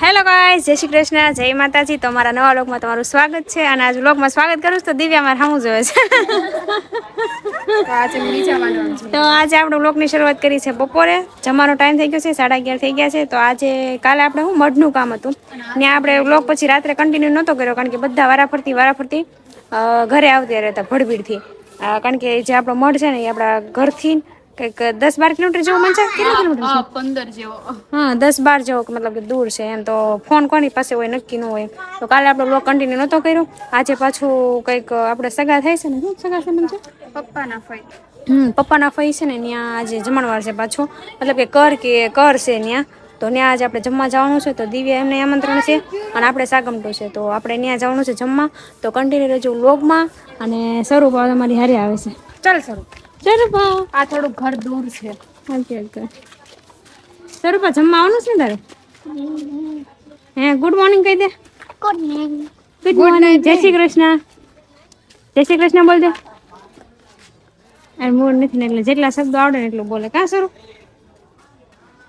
Hello guys જય શ્રી કૃષ્ણ જય માતાજી. તમારા નવા લોકમાં તમારું સ્વાગત છે અને આજ લોકમાં સ્વાગત કરું છું તો દિવ્યા મારે સામું જોવે છે. તો આજે આપણે લોકની શરૂઆત કરી છે બપોરે. જમવાનો ટાઈમ થઈ ગયો છે સાડા અગિયાર થઈ ગયા છે. તો આજે કાલે આપણે હું મઢનું કામ હતું. ને આપણે લોક પછી રાત્રે કન્ટિન્યુ નહોતો કર્યો કારણ કે બધા વારાફરતી વારાફરતી ઘરે આવતી રહેતા ભડભીડથી. કારણ કે જે આપણો મઢ છે ને એ આપણા ઘરથી કંઈક દસ બાર કિલોમીટર જેવું મને છે કેટલા કિલોમીટર પંદર જેવો. હા દસ બાર જેવો મતલબ કે દૂર છે એમ. તો ફોન કોની પાસે હોય નક્કી ન હોય તો કાલે આપણો બ્લોગ કન્ટિન્યુ નહોતો કર્યો. આજે પાછું કંઈક આપણે સગા થાય છે ને? શું સગા સંબંધ છે? પપ્પાના ફઈ. હમ પપ્પાના ફઈ છે ને ત્યાં આજે જમણવાર છે પાછું. મતલબ કે કર કે કર છે ત્યાં તો ત્યાં આજે આપણે જમવા જવાનું છે તો દિવ્યા એમને આમંત્રણ છે. અને આપણે સાગમટું છે તો આપણે ત્યાં જવાનું છે જમવા. તો કન્ટિન્યુ રહેજો લોગમાં અને સ્વરૂપ અમારી હારે આવે છે. ચાલ સ્વરૂપ સ્વરૂપા આ થોડું ઘર દૂર છે. Okay okay. સ્વરૂપા જમવા આવવાનું છે ને તારે? હે ગુડ મોર્નિંગ કહી દે. Good morning. જય શ્રી કૃષ્ણ. જય શ્રી કૃષ્ણ બોલ દે. અરે મૂળ નથી ને એટલે જેટલા શબ્દો આવડે ને એટલું બોલે. કાં સરું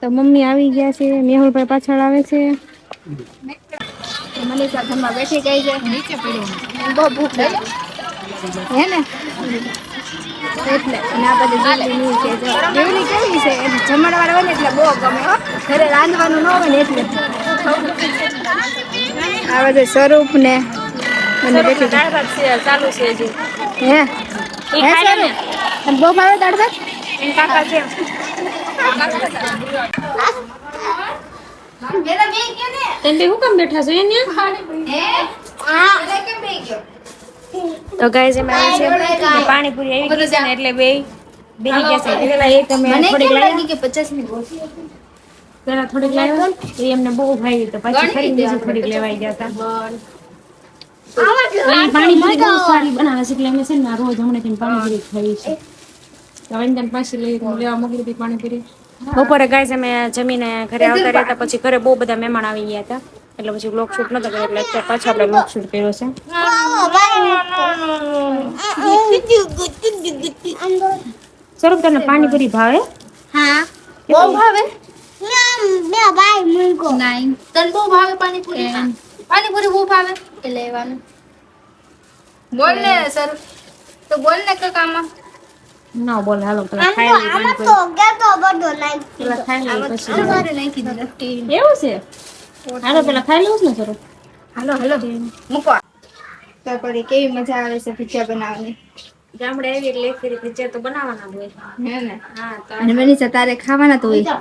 તો મમ્મી આવી ગયા છે મેહુલભાઈ પાછળ આવે છે. મનીષા ઘરમાં બેઠી ગઈ છે. નીચે પડ્યું. બહુ ભૂખ લાગે. હે ને? એટલે બધી જો જેવલી કેવી છે? એમ જમણવાર હોય ને એટલે બહુ ગમે હો. ઘરે રાંધવાનું ન હોય ને એટલે. આ બધું સ્વરૂપ ને મને બેઠી ચાલુ છે હજી. હે? હે સ્વરૂપ? બહુ ભાવે દાળ ભાત? કાકા છે. તેમ બે હું કામ બેઠા છો? અહીંયા તો ગાય જે મારે છે. ને પાણીપુરી આવી ગઈ છે ને એટલે બે બેહી ગયા છે. પેલા એક તમે થોડીક લાવ્યા. કે પચાસ મિનિટ પેલા થોડીક લાવ્યા. એ એમને બહુ ભાઈ તો પછી ફરી બીજી થોડીક લેવાઈ ગયા હતા. પાણીપુરી બહુ સારી બનાવે છે. એટલે અમે છે ને રોજ હમણાં પાણીપુરી ખાઈ છે. વંદન પાછી લઈ લેવા મોકલી હતી પાણીપુરી. બપોરે ગાય અમે જમીને ઘરે આવતા રહેતા પછી ઘરે બહુ બધા મહેમાન આવી ગયા હતા. એટલે પછી બ્લોગ શૂટ નતો કર્યો એટલે અત્યારે પાછો આપણે બ્લોગ શૂટ કર્યો છે. સ્વરૂપ તને પાણીપુરી ભાવે? હા. બહુ ભાવે? નાઈન તને બહુ ભાવે પાણીપુરી? પાણીપુરી બહુ ભાવે? એ લેવાનું. બોલ ને સર. તો બોલ ને કાકામાં ના બોલે હાલો પેલા ખાઈ બધો પાણીપુરી પેલા ખાઈ પછી. નાખી દીધું. એવું છે? હાલો પેલા ખાઈ લઉં ને સર હાલો હાલો. મૂકો. તો કરી કેવી મજા આવે છે ભજીયા બનાવવાની? ગામડે આવી એટલે એક ભજીયા તો બનાવવાના હોય. હે ને? હા તો અને મનીષા તારે ખાવાના તો હોય?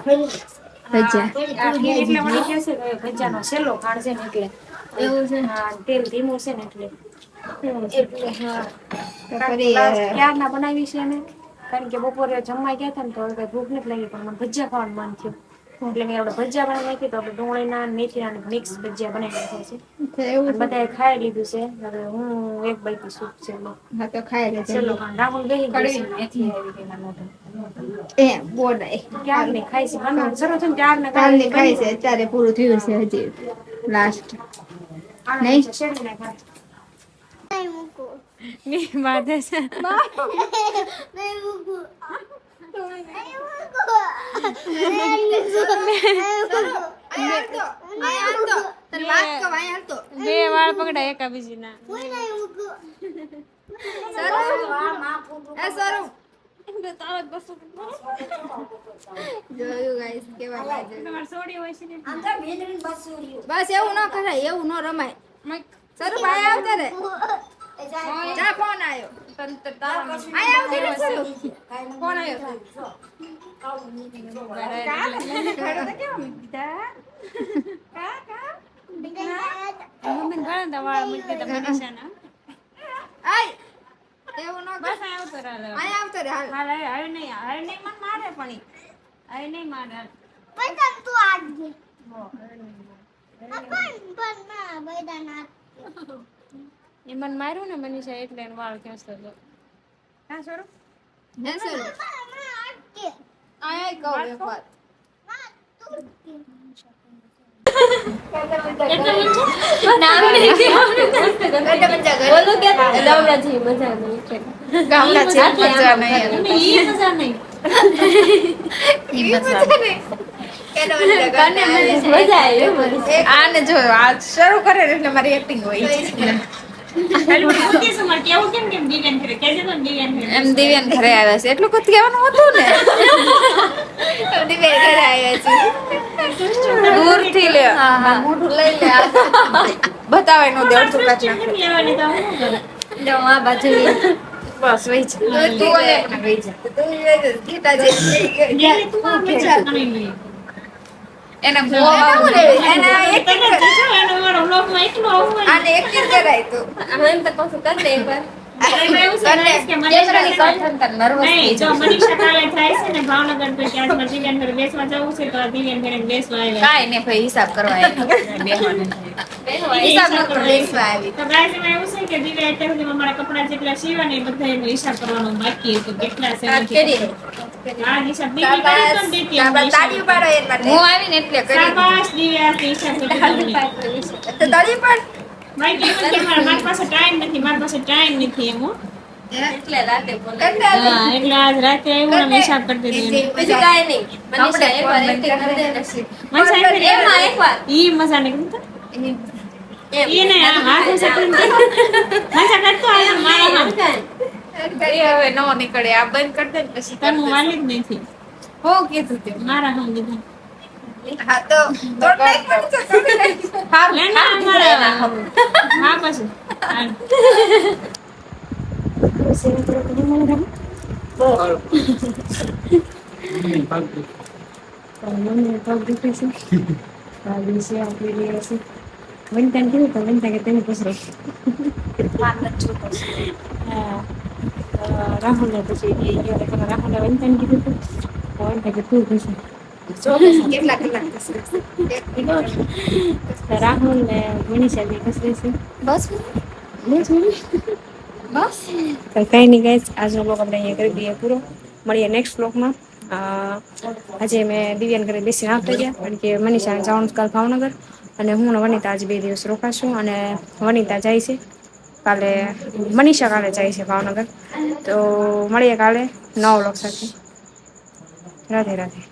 ભજીયા. એટલે મને કહે છે ભજીયાનો કાણ છે ને એટલે. એવું છે? હા તેલ ધીમું છે ને એટલે. એટલે હા. ક્યારના બનાવી છે ને કારણ કે બપોરે જમવા ગયા હતા ને તો હવે ભૂખ નથી લાગી પણ મને ભજીયા ખાવાનું મન થયું. એટલે મેં આપણે ભજીયા બનાવી નાખી તો આપણે ડુંગળીના મેથીના મિક્સ ભજીયા બનાવી નાખ્યા છે. એવું બધાએ ખાઈ લીધું છે. હવે હું એક બાઈકી સૂપ છે. હા તો ખાઈ લે છેલ્લો રાહુલ બેહી ગઈ છે મેથી આવી ગઈ ના મોઢે. એ બોડાય ક્યારની ખાઈ છે? બનાવવાનું શરૂ થયું ને ખાઈ છે? અત્યારે પૂરું થયું છે હજી લાસ્ટ નહીં. ની છે. બે વાળ પકડાય એકા બીજીના ના બસ એવું ન કરાય એવું ન રમાય. સરું ભાઈ આવતા રે ફોન આવ્યો આય આવતી રે સરું ફોન આવ્યો મમ્મીને ઘણા બધા મૂકી દીધા મનીષાના. આય એવું ન બસ આ આવતો હવે. આય આવતો રે હાલ હાલ, હવે નહીં હવે નહીં મને મારે પણ. હવે નહીં મારે હાલ. એ મને માર્યું ને મનીષા એટલે એનો વાળ ખેંચતો હતો હા સર હે સર આય કહો એક વાત આને જો આ શરૂ કરે એટલે મારી એક્ટિંગ હોય છે. એમ દિવ્યાન ઘરે? આવ્યા છે. એટલું કદ કહેવાનું હતું ને. દિવ્યાન ઘરે આવ્યા છે. દૂરથી લે. મોઢું લઈ લે બતાવે નો દે અડધું કાચ નાખે આ બાજુ બસ વહી જા. વહી જા. તું ઘેટા જે એને બહુ આવું એને એક્ટિંગ આને એક્ટિંગ કરાય તું એમ તો કહું કર દે એકવાર જો હિસાબ કરવા કપડાં જેટલા સીવા ને એ બધા એનો હિસાબ કરવાનો બાકી કેટલા. હા એનો એન આવીને એટલે કરી પાસે ટાઈમ નથી મારી પાસે ટાઈમ નથી એમ એટલે રાતે એટલે આજ રાતે આવ્યું ને હિસાબ કરતી હતી બીજું કાંઈ નહીં. મનીષા એકવાર acting કરી દે ને. મજા આવી ને? એમાં. એકવાર. ઈ મજા નહીં કરતા? હાથ ઊંચા કરીને મજા કરતો આમ મારા હાથ. કરી હવે નો નીકળે. આ બંધ કરી દે ને પછી તમે હું વાલી જ નથી. હું કીધું તે. મારા હામ દીધું હા ના મારા હા પછી. તો પૂછો રાહુલને પછી એ ગયો એટલે રાહુલે કીધું હતું. તો કે તું. તો રાહુલ ને મનીષા બે કસરે છે બસ? બસ બસ. તો કંઈ નહીં ગાઈસ આજનો બ્લોગ આપણે અહીંયા કરી દઈએ પૂરો. મળીએ નેક્સ્ટ બ્લોગમાં આજે મેં દિવ્યાન ઘરે બેસીને આવતા ગયા. કારણ કે મનીષાને જવાનું કાલ ભાવનગર. અને હું ને વનિતા આજે બે દિવસ રોકાશું. અને વનિતા જાય છે. કાલે મનીષા કાલે જાય છે ભાવનગર. તો મળીએ કાલે નવ લોક સાથે. રાધે રાધે.